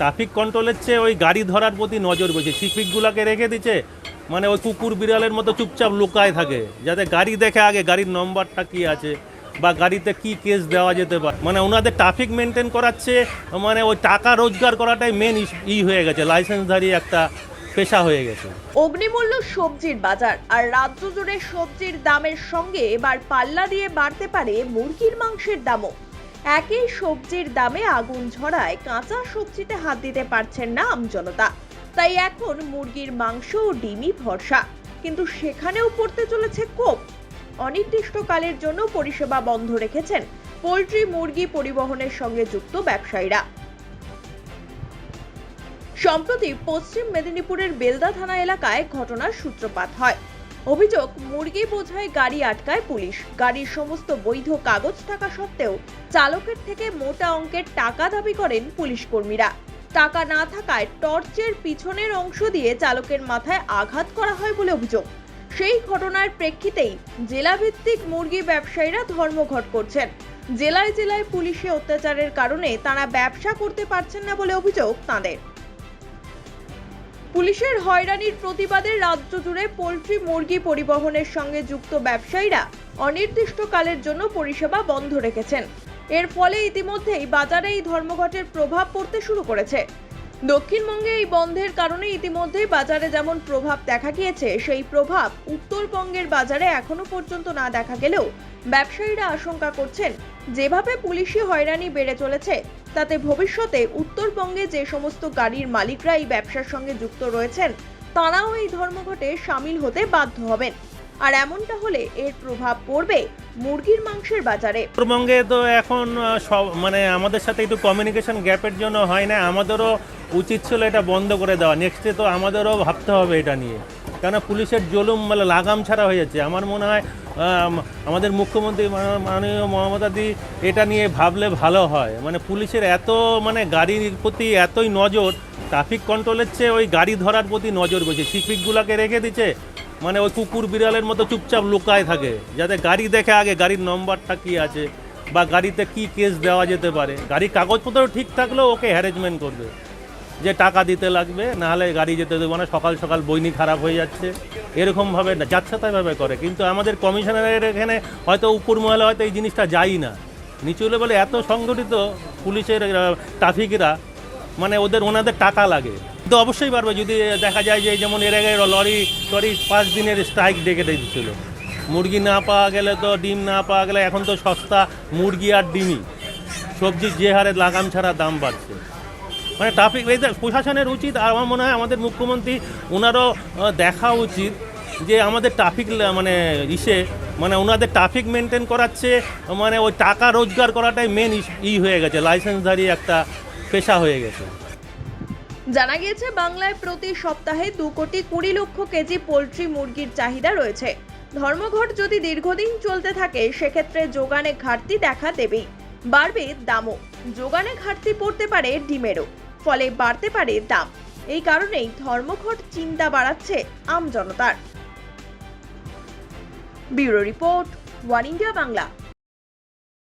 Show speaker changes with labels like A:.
A: Traffic কন্ট্রোলের চেয়ে ওই গাড়ি ধরার প্রতি নজর বেশি। সিপিকগুলোকে রেখে দিচ্ছে মানে ওই কুকুর বিড়ালের মতো চুপচাপ লুকায় থাকে, যাতে গাড়ি দেখে আগে গাড়ির নম্বরটা কি আছে বা গাড়িতে কি কেস দেওয়া যেতে পারে। মানে ওনাদের ট্রাফিক মেনটেন করাচ্ছে মানে ওই টাকা রোজগার করাটাই মেন ই হয়ে গেছে লাইসেন্সধারী একটা পেশা হয়ে গেছে।
B: অগ্নিমূল্য সবজির বাজার আর রাজ্য জুড়ে সবজির দামের সঙ্গে এবার পাল্লা দিয়ে বাড়তে পারে মুরগির মাংসের দামও। একই সবজির দামে আগুন ঝরায় কাঁচা সবজিতে হাত দিতে পারছেন না আমজনতা তাই এখন মুরগির মাংস ও ডিমই ভরসা। কিন্তু সেখানেও পড়তে চলেছে কোপ। অনির্দিষ্টকালের জন্য পরিষেবা বন্ধ রেখেছেন পোলট্রি মুরগি পরিবহনের সঙ্গে যুক্ত ব্যবসায়ীরা। সম্প্রতি পশ্চিম মেদিনীপুরের বেলদা থানা এলাকায় ঘটনার সূত্রপাত হয়। অভিযোগ, মুরগি বোঝায় গাড়ি আটকায় পুলিশ। গাড়ির সমস্ত বৈধ কাগজ থাকা সত্ত্বেও চালকের থেকে মোটা অঙ্কের টাকা দাবি করেন পুলিশ কর্মীরা টাকা না থাকায় টর্চের পিছনের অংশ দিয়ে চালকের মাথায় আঘাত করা হয় বলে অভিযোগ। সেই ঘটনার প্রেক্ষিতেই জেলাভিত্তিক মুরগি ব্যবসায়ীরা ধর্মঘট করছেন। জেলায় জেলায় পুলিশে অত্যাচারের কারণে তারা ব্যবসা করতে পারছেন না বলে অভিযোগ তাঁদের। পুলিশের হয়রানির প্রতিবাদে রাজ্য জুড়ে পোলট্রি মুরগি পরিবহনের সঙ্গে যুক্ত ব্যবসায়ীরা অনির্দিষ্টকালের জন্য পরিষেবা বন্ধ রেখেছেন। এর ফলে ইতিমধ্যেই বাজারে এই ধর্মঘটের প্রভাব পড়তে শুরু করেছে। দক্ষিণবঙ্গে এই বন্ধের কারণে ইতিমধ্যেই বাজারে যেমন প্রভাব দেখা গিয়েছে, সেই প্রভাব উত্তরবঙ্গের বাজারে এখনও পর্যন্ত না দেখা গেলেও ব্যবসায়ীরা আশঙ্কা করছেন, যেভাবে পুলিশি হয়রানি বেড়ে চলেছে তাতে ভবিষ্যতে উত্তরবঙ্গে যে সমস্ত গাড়ির মালিকরা এই ব্যবসার সঙ্গে যুক্ত রয়েছেন, তারাও এই ধর্মঘটে সামিল হতে বাধ্য হবেন। আর এমনটা হলে এর প্রভাব পড়বে মুরগির মাংসের বাজারে।
A: উত্তরবঙ্গে তো এখন সব মানে আমাদের সাথে একটু কমিউনিকেশন গ্যাপের জন্য হয় না, আমাদেরও উচিত ছিল এটা বন্ধ করে দেওয়া। নেক্সটে তো আমাদেরও ভাবতে হবে এটা নিয়ে। কেন পুলিশের জুলুম মানে লাগাম ছাড়া হয়ে যাচ্ছে। আমার মনে হয় আমাদের মুখ্যমন্ত্রী মাননীয়- মমতাদি এটা নিয়ে ভাবলে ভালো হয়। মানে পুলিশের এত মানে গাড়ির প্রতি এতই নজর ট্রাফিক কন্ট্রোলের চেয়ে ওই গাড়ি ধরার প্রতি নজর বেশি। সিপিকগুলোকে রেখে দিচ্ছে মানে ওই কুকুর বিড়ালের মতো চুপচাপ লুকায় থাকে, যাতে গাড়ি দেখে আগে গাড়ির নম্বরটা কি আছে, বা গাড়িতে কি কেস দেওয়া যেতে পারে। গাড়ির কাগজপত্র ঠিক থাকলেও ওকে হ্যারেজমেন্ট করবে। যে টাকা দিতে লাগবে, নাহলে গাড়ি যেতে দেবো না, সকাল সকাল বইনি খারাপ হয়ে যাচ্ছে। এরকমভাবে না, যাচ্ছাতাইভাবে করে। কিন্তু আমাদের কমিশনারের এখানে হয়তো উপর মহলে হয়তো এই জিনিসটা যাই না। নিচু লেভেলে এত সংগঠিত পুলিশের ট্রাফিকরা মানে ওদের ওনাদের টাকা লাগে। তো অবশ্যই পারবে, যদি দেখা যায় যে যেমন এর আগে লরি টরি পাঁচ দিনের স্ট্রাইক ডেকে দিয়েছিল মুরগি না পাওয়া গেলে তো ডিম না পাওয়া গেলে এখন তো সস্তা মুরগি আর ডিমই। সবজির যে হারে লাগাম ছাড়া দাম বাড়ছে। মানে ট্রাফিক প্রশাসনের উচিত আর আমার মনে হয় আমাদের মুখ্যমন্ত্রী ওনারও দেখা উচিত যে আমাদের ট্রাফিক মানে ইসে মানে ওনাদের ট্রাফিক মেনটেন করাচ্ছে মানে ওই টাকা রোজগার করাটাই মেন ই হয়ে গেছে, লাইসেন্সধারী একটা পেশা হয়ে গেছে।
B: জানা গিয়েছে, বাংলায় প্রতি সপ্তাহে দু কোটি কুড়ি লক্ষ কেজি পোলট্রি মুরগির চাহিদা রয়েছে। ধর্মঘট যদি দীর্ঘদিন চলতে থাকে, সেক্ষেত্রে যোগানে ঘাটতি দেখা দেবেই। বাড়বে দামও। যোগানে ঘাটতি পড়তে পারে ডিমেরও। ফলে বাড়তে পারে দাম। এই কারণেই ধর্মঘট চিন্তা বাড়াচ্ছে আমজনতার bureau report, one India Bangla.